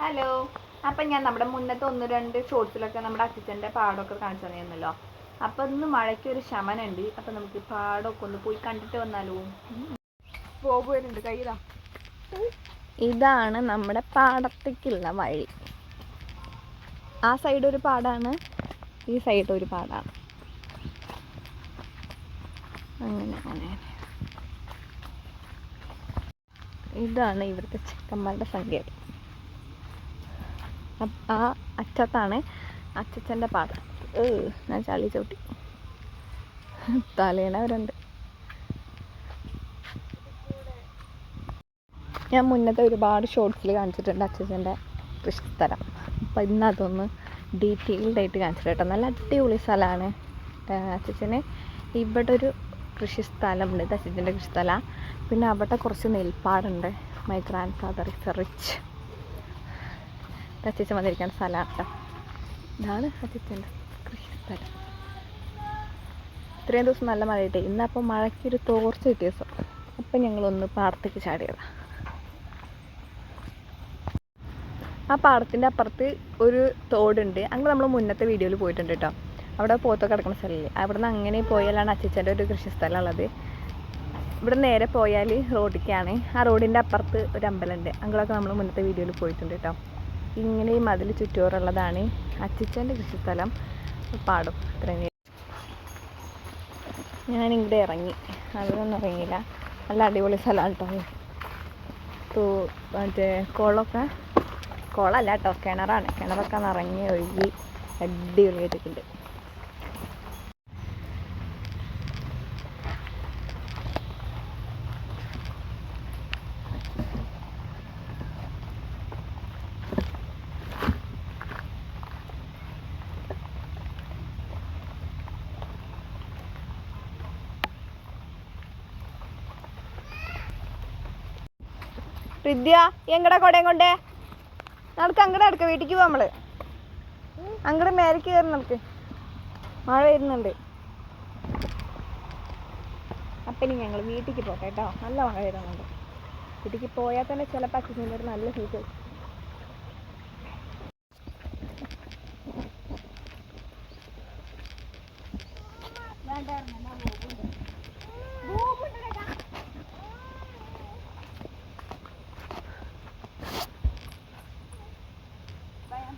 Hello അപ്പം ഞാൻ നമ്മുടെ മുന്നത്തെ ഒന്ന് രണ്ട് ഷോർട്സിലൊക്കെ നമ്മുടെ അച്ഛന്റെ പാടമൊക്കെ കാണിച്ചു തന്നിരുന്നല്ലോ അപ്പം ഇന്ന് മഴയ്ക്ക് ഒരു ശമനമുണ്ട് അപ്പം നമുക്ക് പാടമൊക്കെ ഒന്ന് പോയി കണ്ടിട്ട് വന്നാലോ? പോകുന്നുണ്ട് കയ്യിലാ ഇതാണ് നമ്മുടെ പാടത്തേക്കുള്ള വഴി. ആ സൈഡ് ഒരു പാടാണ് ഈ സൈഡ് ഒരു പാടാണ്. അങ്ങനെ അങ്ങനെ. ഇതാണ് ഇവിടുത്തെ ചെക്കന്മാരുടെ സങ്കേതം ആ അറ്റത്താണ് അച്ചച്ചന്റെ പാടം ഏ ഞാൻ ചളി ചവിട്ടി. തലേണവരുണ്ട് ഞാൻ മുന്നത്തെ ഒരുപാട് ഷോർട്സിൽ കാണിച്ചിട്ടുണ്ട് അച്ചച്ചന്റെ കൃഷിസ്ഥലം. അപ്പം ഇന്ന് അതൊന്ന് ഡീറ്റെയിൽഡ് ആയിട്ട് കാണിച്ചിട്ട് നല്ല അടിപൊളി സ്ഥലമാണ്. അച്ചച്ചന് ഇവിടെ ഒരു കൃഷിസ്ഥലമുണ്ട്. ഇത് അച്ഛന്റെ കൃഷിസ്ഥലം. പിന്നെ അവിടെ കുറച്ച് നെൽപ്പാടുണ്ട്. My grandfather is rich അച്ഛൻ വന്നിരിക്കുന്ന സ്ഥലമാണ് കേട്ടോ. ഇതാണ് അച്ഛന്റെ കൃഷിസ്ഥലം. ഇത്രയും ദിവസം നല്ല മഴ കിട്ടി. ഇന്നപ്പോൾ മഴയ്ക്കൊരു തോർച്ച കിട്ടിയ ദിവസം. അപ്പം ഞങ്ങളൊന്ന് പാടത്തേക്ക് ചാടിയതാണ് ആ പാടത്തിന്റെ അപ്പുറത്ത് ഒരു തോടുണ്ട്. അങ്ങനെ നമ്മൾ മുന്നത്തെ വീഡിയോയിൽ പോയിട്ടുണ്ട് കേട്ടോ. അവിടെ പോത്തൊക്കെ കിടക്കുന്ന സ്ഥലമില്ലേ? അവിടെ നിന്ന് അങ്ങനെ പോയാലാണ് അച്ചച്ചന്റെ ഒരു കൃഷിസ്ഥലം ഉള്ളത് ഇവിടെ നേരെ പോയാൽ റോഡിലേക്കാണ്. ആ റോഡിന്റെ അപ്പുറത്ത് ഒരു അമ്പലമുണ്ട്. അങ്ങനെയൊക്കെ നമ്മൾ മുന്നത്തെ വീഡിയോയിൽ പോയിട്ടുണ്ട് കേട്ടോ. ഇങ്ങനെ ഈ മതിൽ ചുറ്റോറുള്ളതാണ് അച്ചിച്ചന്റെ കൃഷിസ്ഥലം പാടും. ഇത്രയും ഞാനിവിടെ ഇറങ്ങി. അതിലൊന്നും ഇറങ്ങിയില്ല. നല്ല അടിപൊളി സ്ഥലമാണ് കേട്ടോ തൂ മറ്റേ കുളമൊക്കെ കുളമല്ല കേട്ടോ കിണറാണ്. കിണറൊക്കെ നിറഞ്ഞ് ഒഴുകി അടിപൊളിയായിട്ടുണ്ട് വിദ്യ എങ്ങടെ കൊടയും കൊണ്ടേ. നമുക്ക് അങ്ങടെ അടുക്ക വീട്ടിക്ക് പോവാം നമ്മൾ. അങ്ങടെ മേലേക്ക് കയറി നമുക്ക്. മഴ വരുന്നുണ്ട്. അപ്പനി ഞങ്ങൾ വീട്ടിലേക്ക് പോട്ടെ കേട്ടോ നല്ല മഴ വരുന്നുണ്ട്. വീട്ടിലേക്ക് പോയാൽ തന്നെ ചിലപ്പോൾ അച്ഛന്റെ ഒരു നല്ല സീറ്റ് Bayar.